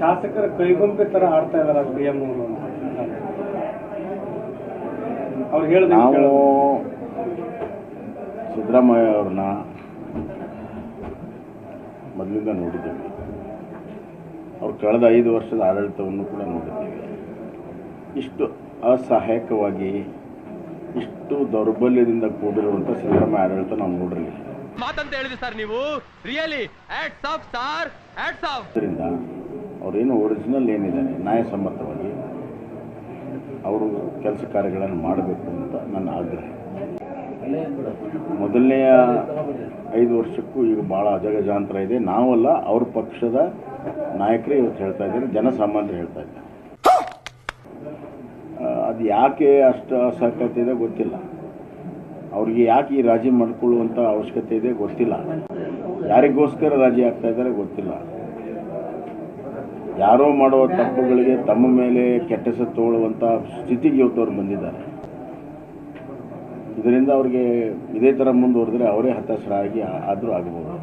ಶಾಸಕರ ಕೈಗೊಂಬೆ ತರ ಆಡ್ತಾ ಇದಾರ ಎಂ ಅವರು. ನಾವು ಸಿದ್ದರಾಮಯ್ಯ ಅವ್ರನ್ನ ಮೊದಲಿಂದ ನೋಡಿದ್ದೀವಿ. ಅವ್ರು ಕಳೆದ ಐದು ವರ್ಷದ ಆಡಳಿತವನ್ನು ಕೂಡ ನೋಡಿದ್ದೀವಿ. ಇಷ್ಟು ಅಸಹಾಯಕವಾಗಿ ಇಷ್ಟು ದೌರ್ಬಲ್ಯದಿಂದ ಕೂಡಿರುವಂಥ ಸಿದ್ದರಾಮಯ್ಯ ಆಡಳಿತ ನಾವು ನೋಡಿರಲಿಲ್ಲ ಮಾತಂತ ಹೇಳಿದ್ರಿ ಸರ್ ನೀವು. Really hats off star hats off ಇದರಿಂದ ಅವರೇನು ಒರಿಜಿನಲ್ ಏನಿದ್ದಾರೆ ನ್ಯಾಯಸಮ್ಮತವಾಗಿ ಅವರು ಕೆಲಸ ಕಾರ್ಯಗಳನ್ನು ಮಾಡಬೇಕು ಅಂತ ನನ್ನ ಆಗ್ರಹ. ಮೊದಲನೆಯ ಐದು ವರ್ಷಕ್ಕೂ ಈಗ ಭಾಳ ಅಜಗಜಾಂತರ ಇದೆ. ನಾವಲ್ಲ, ಅವ್ರ ಪಕ್ಷದ ನಾಯಕರೇ ಇವತ್ತು ಹೇಳ್ತಾ ಇದ್ದಾರೆ, ಜನಸಾಮಾನ್ಯರು ಹೇಳ್ತಾ ಇದ್ದಾರೆ. ಅದು ಯಾಕೆ ಅಷ್ಟು ಅಸಹಕತೆ ಇದೆ ಗೊತ್ತಿಲ್ಲ. ಅವ್ರಿಗೆ ಯಾಕೆ ಈ ರಾಜಿ ಮಾಡಿಕೊಳ್ಳುವಂಥ ಅವಶ್ಯಕತೆ ಇದೆ ಗೊತ್ತಿಲ್ಲ. ಯಾರಿಗೋಸ್ಕರ ರಾಜಿ ಆಗ್ತಾ ಇದ್ದಾರೆ ಗೊತ್ತಿಲ್ಲ. ಯಾರೋ ಮಾಡುವ ತಪ್ಪುಗಳಿಗೆ ತಮ್ಮ ಮೇಲೆ ಕೆಟ್ಟಸ ತೋಳುವಂತ ತಗೊಳ್ಳುವಂಥ ಸ್ಥಿತಿಗೆ ಇವತ್ತು ಅವ್ರು ಬಂದಿದ್ದಾರೆ. ಇದರಿಂದ ಅವ್ರಿಗೆ ಇದೇ ಥರ ಮುಂದುವರೆದ್ರೆ ಅವರೇ ಹತಾಶರಾಗಿ ಆದರೂ ಆಗಬಹುದು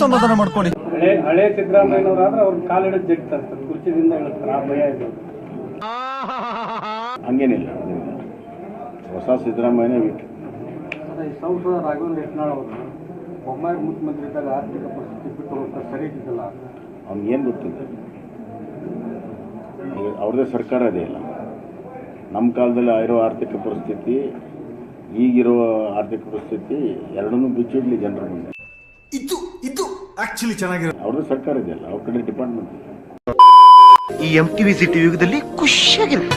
ಸಮಾಧಾನ ಮಾಡ್ಕೊಳ್ಳಿ. ಹಳೆ ಹಳೆ ಸಿದ್ದರಾಮಯ್ಯನವರಾದ್ರೆ ಅವ್ರ ಕಾಲಿಡೋದು ಜಗ್ತಾರೆ ಕುರ್ಚಿದಿಂದ ಹೇಳ್ತಾರೆ. ಆ ಭಯ ಇದೆ. ಹಂಗೇನಿಲ್ಲ. ಹೊಸ ಸಿದ್ದರಾಮಯ್ಯನೇ ವೀಕ್ ಈ ಸಂಸದ ರಾಘವೇಂದ್ರ ಯತ್ನಾಳ್ ಅವರು ಬೊಮ್ಮಾಯಿ ಮುಖ್ಯಮಂತ್ರಿ ಇದ್ದಾಗ ಆರ್ಥಿಕ ಪರಿಸ್ಥಿತಿ ಬಿಟ್ಟು ಹೋಗ್ತಾರೆ ಸರಿ ಇದ್ದಿದ್ದಲ್ಲ. ಅವ್ನಿಗೇನು ಗೊತ್ತಿಲ್ಲ. ಈಗ ಅವ್ರದ್ದೇ ಸರ್ಕಾರ ಇದೆ ಇಲ್ಲ. ನಮ್ಮ ಕಾಲದಲ್ಲಿ ಆಗಿರೋ ಆರ್ಥಿಕ ಪರಿಸ್ಥಿತಿ ಈಗಿರೋ ಆರ್ಥಿಕ ಪರಿಸ್ಥಿತಿ ಎರಡನ್ನೂ ಬಿಚ್ಚಿಡ್ಲಿ ಜನರ ಮುಂದೆ. ಇದು ಇದು ಆಕ್ಚುಲಿ ಚೆನ್ನಾಗಿರೋ ಅವ್ರದ್ದು ಸರ್ಕಾರ ಇದೆಯಲ್ಲ ಅವ್ರ ಕಡೆ ಡಿಪಾರ್ಟ್ಮೆಂಟ್ ಈ ಎಂ ಟಿವಿ ಸಿಟಿ ಯುಗದಲ್ಲಿ ಖುಷಿಯಾಗಿರುತ್ತೆ